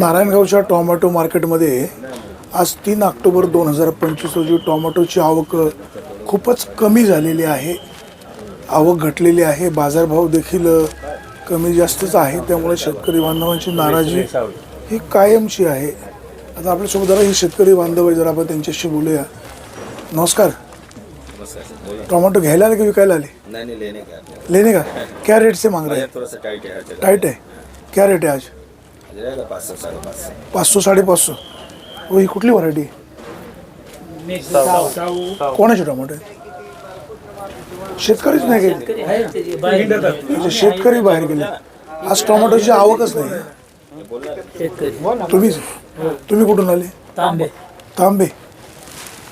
नारायणगावच्या tomato मार्केटमध्ये आज तीन ऑक्टोबर दोन हजार पंचवीस रोजी टोमॅटोची आवक खूपच कमी झालेली आहे. आवक घटलेली आहे. बाजारभाव देखील कमी जास्तच आहे. त्यामुळे शेतकरी बांधवांची नाराजी ही कायमची आहे. आता आपल्यासोबत जरा ही शेतकरी बांधव आहे जरा आपण त्यांच्याशी बोलूया. नमस्कार. टोमॅटो घ्यायला आले की विकायला आले? नहीं नहीं लेने का? क्या रेट से मांग रहे हैं? टाइट क्या रेट है आज? जाएगा पाँच सौ साढ़े पाँच सौ पाचशे साडेपाचशे. हो ही कुठली व्हरायटी कोणाचे टोमॅटो आहे? शेतकरीच नाही गेले. म्हणजे शेतकरी बाहेर गेले. आज टोमॅटोची आवकच नाही. तुम्हीच? तुम्ही कुठून आले? तांबे. तांबे.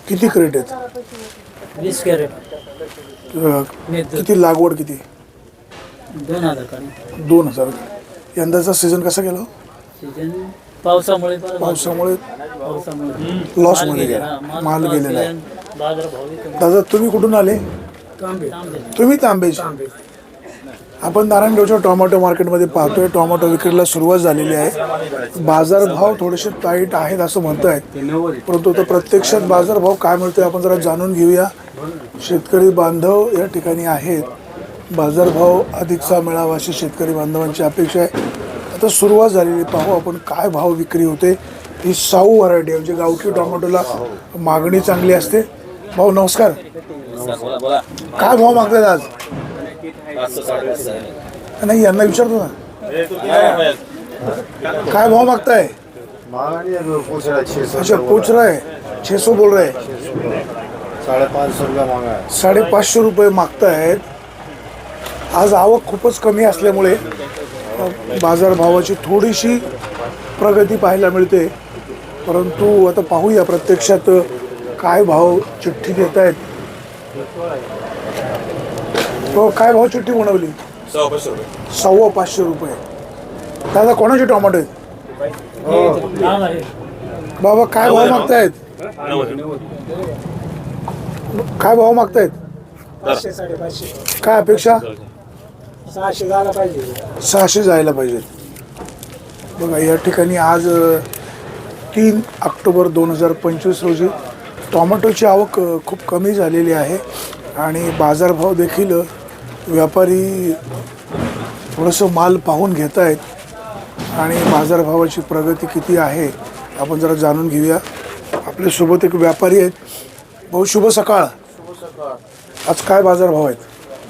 किती क्रेट आहेत? वीस कॅरेट. किती लागवड किती? दोन हजार दोन हजार. यंदाचा सीझन कसा गेला सीजन? पावसामुळे पावसामुळे गेला. गेला माल- गेलेला आहे. दादा तुम्ही कुठून आले? तांबे. तुम्ही तांबेचे आपण नारायणगावच्या टोमॅटो मार्केटमध्ये पाहतोय. टोमॅटो विक्रीला सुरुवात झालेली आहे. बाजारभाव थोडेसे टाईट आहेत असं म्हणतायत. परंतु आता प्रत्यक्षात बाजारभाव काय मिळतोय आपण जरा जाणून घेऊया. शेतकरी बांधव या ठिकाणी आहेत. बाजारभाव अधिकचा मिळावा अशी शेतकरी बांधवांची अपेक्षा आहे. आता सुरुवात झालेली पाहू आपण काय भाव विक्री होते. ही साऊ व्हरायटी आहे म्हणजे गावठी टोमॅटोला मागणी चांगली असते. भाऊ नमस्कार. काय भाव मागतात आज? नाही यांना विचारतो ना. काय भाव मागताय? रहा सौ अच्छा पूछ रहा है सौ बोल रहे. साडेपाचशे रुपये मागतायत. आज आवक खूपच कमी असल्यामुळे बाजारभावाची थोडीशी प्रगती पाहायला मिळते. परंतु आता पाहूया प्रत्यक्षात काय भाव चिठ्ठी देत आहेत हो काय भाव चिठ्ठी बनवली सव्वा पाचशे रुपये. दादा कोणाचे टोमॅटो आहेत? बाबा काय भाव मागतायत? काय भाव मागतायत? काय अपेक्षा? सहाशे झाला पाहिजे. सहाशे जायला पाहिजेत. बघा या ठिकाणी आज तीन ऑक्टोबर दोन हजार पंचवीस रोजी टोमॅटोची आवक खूप कमी झालेली आहे आणि बाजारभाव देखील व्यापारी थोडंसं माल पाहून घेत आहेत आणि बाजारभावाची प्रगती किती आहे आपण जरा जाणून घेऊया. आपल्यासोबत एक व्यापारी आहेत. भाऊ शुभ सकाळ. आज काय बाजारभाव आहेत?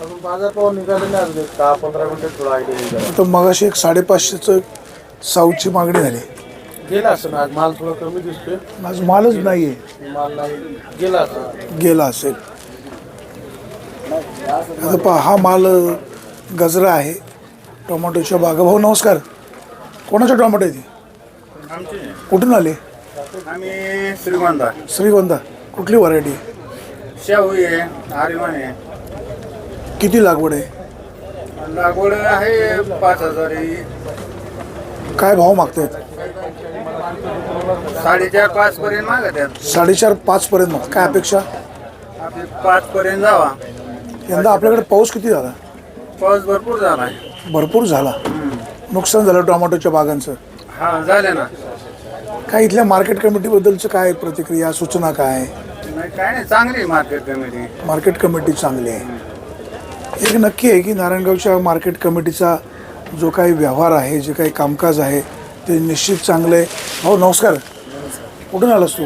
अजून बाजार निघाले नाही अजून एक दहा पंधरा मिनिटं थोडा आयडिया निघाला तर मगाशी एक साडेपाचशेचं साऊची मागणी झाली. गेला असं ना आज माल थोडा कमी दिसतोय. आज मालच नाही आहे माल नाही गेला असं गेला असेल. आता पहा हा माल अ, गजरा आहे. टोमॅटोच्या बागा. भाऊ नमस्कार. कोणाचे टोमॅटो आहे ते? कुठून आले? आम्ही श्रीगोंदा. श्रीगोंदा. कुठली व्हरायटी शाहू आहे आर्यमान आहे. किती लागवड आहे? लागवड आहे पाच हजार. काय भाव मागतायत? साडेचार पाच पर्यंत मागत आहेत साडेचार पाचपर्यंत माग काय अपेक्षा? आपली पाच पर्यंत जावा. यंदा आपल्याकडे पाऊस किती झाला? पाऊस भरपूर झाला आहे भरपूर झाला. नुकसान झालं टोमॅटोच्या बागांचं. हा झाले ना. काय इथल्या मार्केट कमिटीबद्दलचं काय प्रतिक्रिया सूचना काय? नाही काय नाही चांगली मार्केट कमिटी. मार्केट कमिटी चांगली आहे. एक नक्की आहे की नारायणगावच्या मार्केट कमिटीचा जो काही व्यवहार आहे जे काही कामकाज आहे ते निश्चित चांगलं आहे. भाऊ नमस्कार. कुठून आलास तू?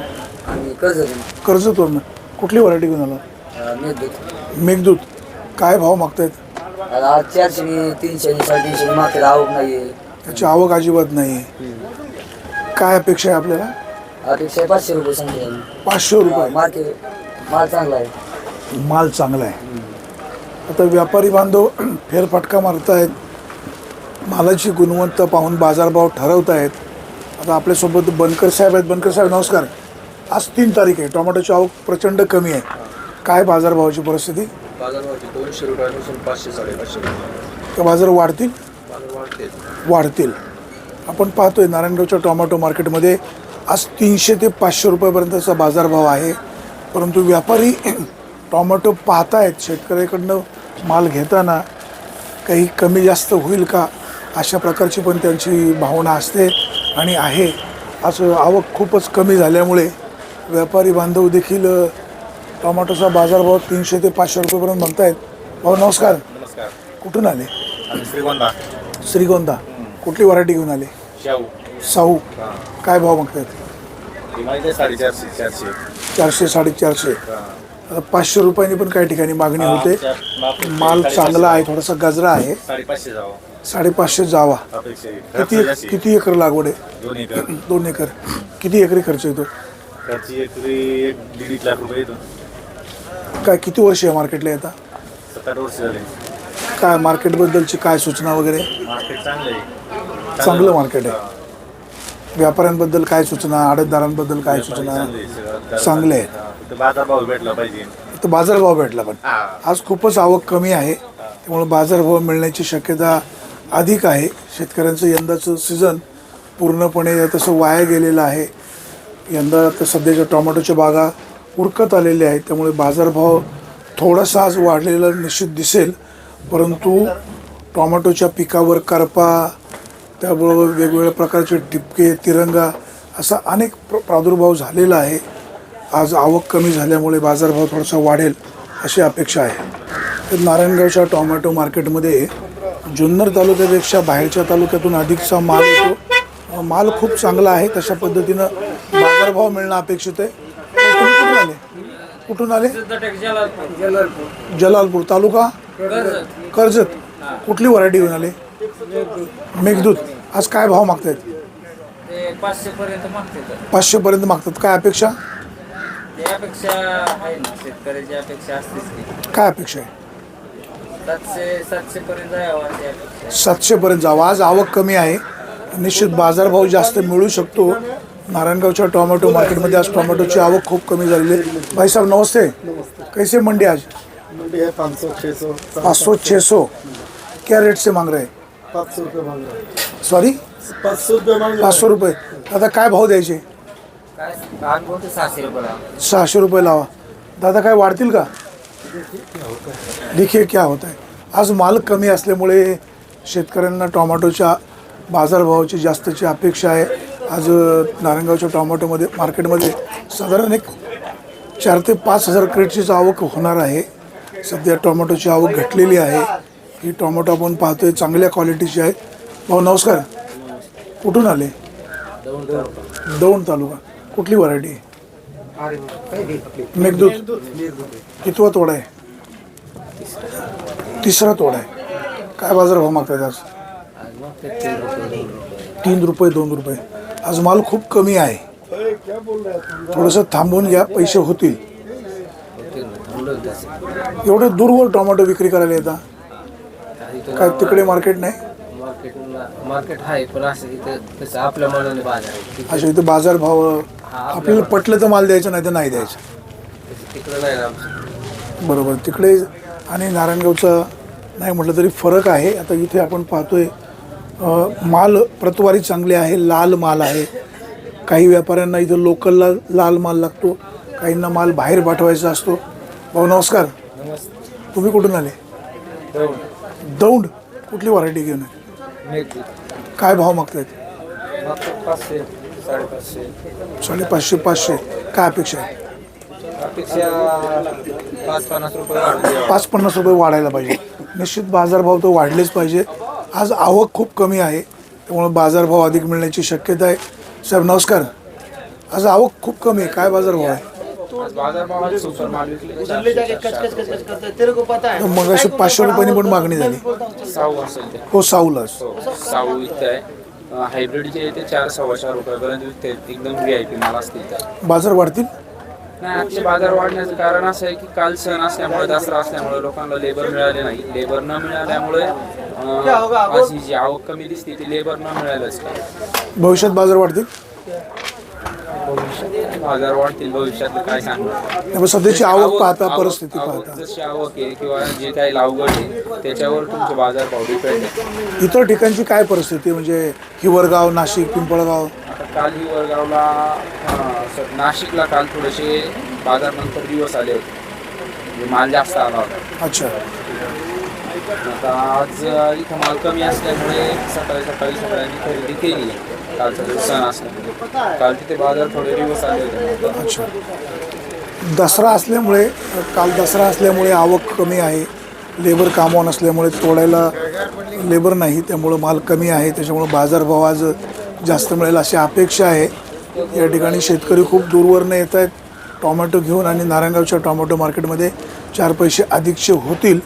आणि कर्ज कर्जतवरनं कुठली व्हरायटी घेऊन आला? मेघदूत. मेघदूत. काय भाव मागतायत? चारशे तीनशे साडेतीनशे मागतात आवक नाही त्याची आवक अजिबात नाही आहे काय अपेक्षा आहे आपल्याला? अपेक्षा पाचशे रुपये पाचशे रुपये. मार्केट माल चांगला आहे. माल चांगला आहे. आता व्यापारी बांधव फेरफटका मारतायत मालाची गुणवत्ता पाहून बाजारभाव ठरवत आहेत. आता आपल्यासोबत बनकर साहेब आहेत. बनकर साहेब नमस्कार. आज तीन तारीख आहे. टोमॅटोची आवक प्रचंड कमी आहे. काय बाजारभावाची परिस्थिती? बाजारभावाची दोनशे रुपयापासून पाचशे साडेपाचशे तर बाजार वाढतील. वाढतील. आपण पाहतोय नारायणगावच्या टोमॅटो मार्केटमध्ये आज तीनशे ते पाचशे रुपयापर्यंतचा बाजारभाव आहे. परंतु व्यापारी टोमॅटो पाहतायत शेतकऱ्याकडनं माल घेताना काही कमी जास्त होईल का? अशा प्रकारची पण त्यांची भावना असते आणि आहे. असं आवक खूपच कमी झाल्यामुळे व्यापारी बांधव देखील टोमॅटोचा बाजारभाव तीनशे ते पाचशे रुपयेपर्यंत म्हणतायत. भाऊ नमस्कार. नमस्कार. कुठून आले? श्रीगोंदा. श्रीगोंदा. कुठली व्हरायटी घेऊन आले? शाहू. साऊ काय भाव आहे साडेचारशे चारशे. चारशे साडेचारशे. आता पाचशे रुपयांनी पण काही ठिकाणी मागणी होते. माल चांगला आहे थोडासा गजरा आहे. साडेपाचशे जावं. किती. किती एकर लागवड आहे? दोन एकर. किती एकरी खर्च येतो? खर्च एकरी एक दीड एक लाख रुपये येतो. काय किती वर्ष आहे मार्केटला येता सात आठ वर्ष झाले. काय मार्केटबद्दलची काय सूचना वगैरे? मार्केट चांगलं आहे. चांगलं मार्केट आहे. व्यापाऱ्यांबद्दल काय सूचना आडतदारांबद्दल काय सूचना? चांगले आहेत. आहे बाजारभाव भेटला पाहिजे. तर बाजारभाव भेटला पण. आज खूपच आवक कमी आहे. त्यामुळे बाजारभाव मिळण्याची शक्यता अधिक आहे. शेतकऱ्यांचं यंदाचं सीझन पूर्णपणे तसं वाया गेलेलं आहे. यंदा तर सध्याच्या टोमॅटोच्या बागा उरकत आलेल्या आहेत. त्यामुळे बाजारभाव थोडासा आज वाढलेला निश्चित दिसेल. परंतु टोमॅटोच्या पिकावर करपा त्याबरोबर वेगवेगळ्या प्रकारचे ठिपके तिरंगा असा अनेक प्र प्रादुर्भाव झालेला आहे. आज आवक कमी झाल्यामुळे बाजारभाव थोडासा वाढेल अशी अपेक्षा आहे. तर नारायणगावच्या टोमॅटो मार्केटमध्ये जुन्नर तालुक्यापेक्षा बाहेरच्या तालुक्यातून अधिकचा माल येतो. माल खूप चांगला आहे तशा पद्धतीनं बाजारभाव मिळणं अपेक्षित आहे. कुठून आले? कुठून आले? जलालपूर तालुका? कर्जत. कुठली व्हरायटी घेऊन आले? मेघदूत. आज काय भाव मागतायत? ते पाचशे पर्यंत मागते तर पाचशे पर्यंत मागतात. काय अपेक्षा? त्यापेक्षा आहे ना शेतकऱ्याची अपेक्षा असतेच की. काय अपेक्षा आहे? सातशे सातशे पर्यंत जावं अशी अपेक्षा सातशे पर्यंत जावं. आज आवक कमी आहे. निश्चित बाजारभाव जास्त मिळू शकतो. नारायणगावच्या टोमॅटो मार्केटमध्ये आज टोमॅटोची आवक खूप कमी झालेली आहे. भाई साहब नमस्ते. कैसे मंडी आज? मंडी है पाँच सौ छः सौ पाँच सौ छः सौ क्या रेट से मांग रहे हैं? पाँच सौ रुपये मांग रहा सॉरी पाँच सौ रुपये मांग रहा पाच सौ रुपये. दादा काय भाव द्यायचे? काय? सहाशे सहाशे रुपये लावा. दादा काय वाढतील का? लिखे क्या होत आहे. आज माल कमी असल्यामुळे शेतकऱ्यांना टोमॅटोच्या बाजारभावाची जास्तची अपेक्षा आहे. आज नारायणगावच्या टोमॅटोमध्ये मार्केटमध्ये साधारण एक चार ते पाच हजार क्रेटचीच आवक होणार आहे. सध्या टोमॅटोची आवक घटलेली आहे. ही टोमॅटो आपण पाहतोय चांगल्या क्वालिटीची आहे भाऊ नमस्कार. कुठून आले? दौंड तालुका. कुठली व्हरायटी मेघदूत. कितवा तोडा आहे? तिसरा तोडा आहे. काय बाजार भाव मागतात आज? तीन रुपये दोन रुपये. आज माल खूप कमी आहे. थोडंसं थांबून घ्या पैसे होतील. एवढे दूरवर टोमॅटो विक्री करायला येतात काय तिकडे मार्केट नाही? मार्केटला मार्केट आहे पण असं इथं कसं आपल्या मनाने बाजार आहे. इथं भाव आपल्याला पटलं तर माल द्यायचा नाही तर नाही द्यायचा. तिकडं नाही ना आमचं. बरोबर. तिकडे आणि नारायणगावचा नाही म्हटलं तरी फरक आहे. आता इथे आपण पाहतोय अ, माल प्रतवारी चांगली आहे लाल माल आहे. काही व्यापाऱ्यांना इथं लोकलला लाल माल लागतो. काहींना माल बाहेर पाठवायचा असतो. भाऊ नमस्कार. तुम्ही कुठून आले? दौंड. कुठली व्हरायटी घेऊन आहे? काय भाव मागतायत? पाचशे साडेपाचशे. साडेपाचशे पाचशे. काय अपेक्षा आहे? अपेक्षा पाच पन्नास रुपये पाच पन्नास रुपये वाढायला पाहिजे. निश्चित बाजारभाव तर वाढलेच पाहिजे. आज आवक खूप कमी आहे. त्यामुळे बाजारभाव अधिक मिळण्याची शक्यता आहे. साहेब नमस्कार. आज आवक खूप कमी आहे. काय बाजारभाव आहे? तर मग अशी पाचशे रुपयांनी पण मागणी झाली. साऊ असेल ते. हो साऊलाच साऊ विकताय हायब्रिडचे ते चार सव्वा चार रुपयापर्यंत विकते. एकदम व्ही आय पी माल असतील तर बाजार वाढतील? नाही आजचे बाजार वाढण्याचं कारण असं आहे की काल सण असल्यामुळे दसरा असल्यामुळे लोकांना लेबर मिळाले नाही. लेबर न मिळाल्यामुळे अं, अशी जी आवक कमी दिसते ती लेबर न मिळालंच भविष्यात बाजार वाढतील? बाजार वाढतील भविष्यात काय सांगणार? त्यामुळे सध्याची आवक पाहता परिस्थिती आवक पाहता. जशी आवक आहे किंवा जे काही लावगड आहे त्याच्यावर तुमचे बाजार भाव डिपेंड आहे. इतर ठिकाणची काय परिस्थिती म्हणजे हिवरगाव नाशिक पिंपळगाव? आता काल ही वरगावला अं, स- नाशिकला काल थोडेसे बाजार नंतर दिवस आले होते. म्हणजे माल जास्त आला होता. अच्छा. आता आज अं, इथं माल कमी असल्यामुळे सकाळी सकाळी सगळ्यांनी खरेदी केली. कालचा सण काल तिथे बाजार थोडे दिवस आले होते. अच्छा. दसरा असल्यामुळे काल दसरा असल्यामुळे आवक कमी आहे. लेबर कामावर नसल्यामुळे तोडायला लेबर नाही त्यामुळं माल कमी आहे. त्याच्यामुळं बाजारभाव आज जास्त मिळेल अशी अपेक्षा आहे. या ठिकाणी शेतकरी खूप दूरवरनं येत आहेत. टोमॅटो घेऊन आणि नारायणगावच्या टोमॅटो मार्केटमध्ये चार पैसे अधिकचे होतील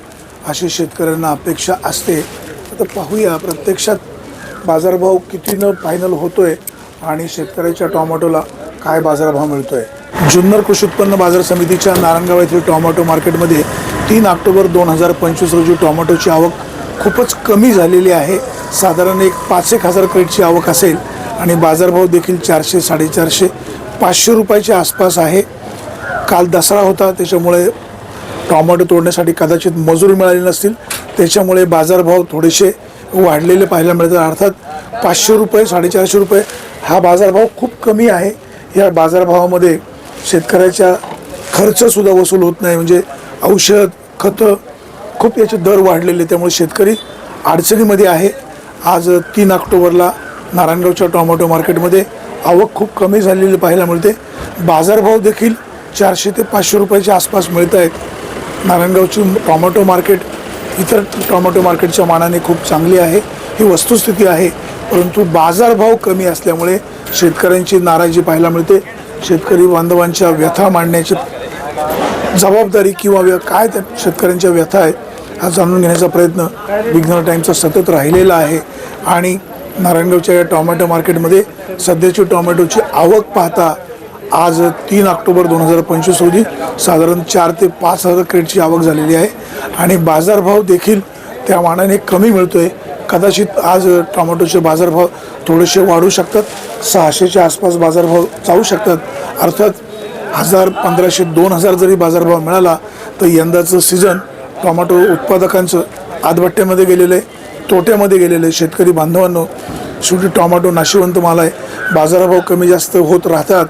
अशी शेतकऱ्यांना अपेक्षा असते. आता पाहूया प्रत्यक्षात बाजारभाव कितीनं फायनल होतोय आणि शेतकऱ्याच्या टॉमॅटोला काय बाजारभाव मिळतोय? जुन्नर कृषी उत्पन्न बाजार समितीच्या नारायणगाव येथील टोमॅटो मार्केटमध्ये तीन ऑक्टोबर दोन हजार पंचवीस रोजी टोमॅटोची आवक खूपच कमी झालेली आहे. साधारण एक पाच एक हजार क्रेटची आवक असेल आणि बाजारभाव देखील चारशे साडेचारशे पाचशे रुपयाच्या आसपास आहे. काल दसरा होता त्याच्यामुळे टोमॅटो तोडण्यासाठी कदाचित मजूर मिळाले नसतील. त्याच्यामुळे बाजारभाव थोडेसे वाढलेले पाहायला मिळतात अर्थात पाचशे रुपये साडेचारशे रुपये हा बाजारभाव खूप कमी आहे. या बाजारभावामध्ये शेतकऱ्याच्या खर्चसुद्धा वसूल होत नाही. म्हणजे औषध खतं खूप याचे दर वाढलेले त्यामुळे शेतकरी अडचणीमध्ये आहे. आज तीन ऑक्टोबरला नारायणगावच्या टोमॅटो मार्केटमध्ये आवक खूप कमी झालेली पाहायला मिळते बाजारभाव देखील चारशे ते पाचशे रुपयाच्या आसपास मिळत आहेत. नारायणगावची टोमॅटो मार्केट इतर टोमॅटो मार्केटच्या मानाने खूप चांगली आहे. ही वस्तुस्थिती आहे. परंतु बाजारभाव कमी असल्यामुळे शेतकऱ्यांची नाराजी पाहायला मिळते. शेतकरी बांधवांच्या व्यथा मांडण्याची जबाबदारी किंवा व्य- काय त्या शेतकऱ्यांच्या व्यथा आहेत हा जाणून घेण्याचा प्रयत्न विघ्नर टाईमचा सतत राहिलेला आहे. आणि नारायणगावच्या या टोमॅटो मार्केटमध्ये सध्याची टोमॅटोची आवक पाहता आज तीन ऑक्टोबर दोन हजार पंचवीस रोजी साधारण चार ते पाच हजार क्रेटची आवक झालेली आहे. आणि बाजारभाव देखील त्या मानाने कमी मिळतो आहे कदाचित आज टोमॅटोचे बाजारभाव थोडेसे वाढू शकतात. सहाशेच्या आसपास बाजारभाव जाऊ शकतात. अर्थात हजार पंधराशे दोन हजार जरी बाजारभाव मिळाला तर यंदाचं सीझन टोमॅटो उत्पादकांचं आदबट्ट्यामध्ये गेलेलं आहे तोट्यामध्ये गेलेलं आहे शेतकरी बांधवांनो शेवटी टोमॅटो नाशिवंत माल आहे. बाजारभाव कमी जास्त होत राहतात.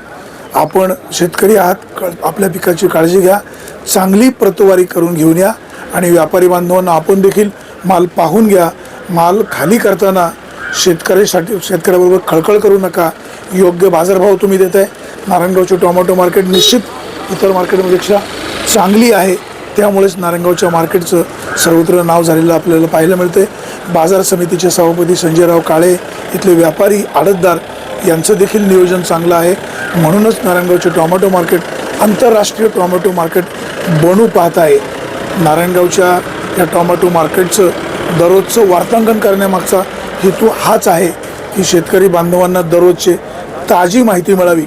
आपण शेतकरी आहात आपल्या पिकाची काळजी घ्या. चांगली प्रतवारी करून घेऊन या. आणि व्यापारी बांधवांना आपण देखील माल पाहून घ्या. माल खाली करताना शेतकऱ्यासाठी शेतकऱ्याबरोबर खळखळ करू नका. योग्य बाजारभाव तुम्ही देत आहे नारायणगावचे टोमॅटो मार्केट निश्चित इतर मार्केटपेक्षा चांगली आहे. त्यामुळेच नारायणगावच्या मार्केटचं सर्वत्र नाव झालेलं आपल्याला पाहायला मिळते बाजार समितीचे सभापती संजयराव काळे इथले व्यापारी आडतदार यांचं देखील नियोजन चांगलं आहे. म्हणूनच नारायणगावचे टोमॅटो मार्केट आंतरराष्ट्रीय टोमॅटो मार्केट बनू पाहत आहे. नारायणगावच्या या टॉमॅटो मार्केटचं दररोजचं वार्तांकन करण्यामागचा हेतू हाच आहे की शेतकरी बांधवांना दररोजचे ताजी माहिती मिळावी.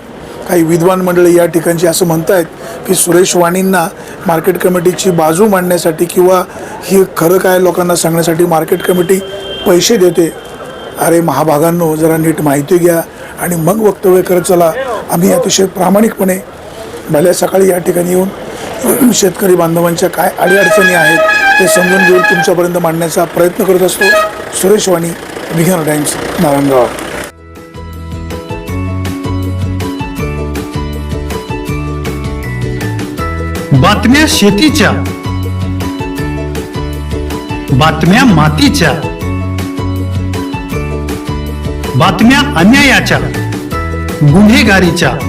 काही विद्वान मंडळी या ठिकाणची असं म्हणत आहेत की सुरेश वाणींना मार्केट कमिटीची बाजू मांडण्यासाठी किंवा हे खरं काय लोकांना सांगण्यासाठी मार्केट कमिटी पैसे देते. अरे महाभागांनो जरा नीट माहिती घ्या आणि मग वक्तव्य करत चला. आम्ही अतिशय प्रामाणिकपणे भल्या सकाळी या ठिकाणी येऊन शेतकरी बांधवांच्या काय अडीअडचणी आहेत ते समजून घेऊन तुमच्यापर्यंत मांडण्याचा प्रयत्न करत असतो सुरेश वाणी विघ्न टाइम्स नारायणगाव. बातम्या शेतीच्या बातम्या मातीच्या बातम्या अन्यायाच्या गुन्हेगारीच्या.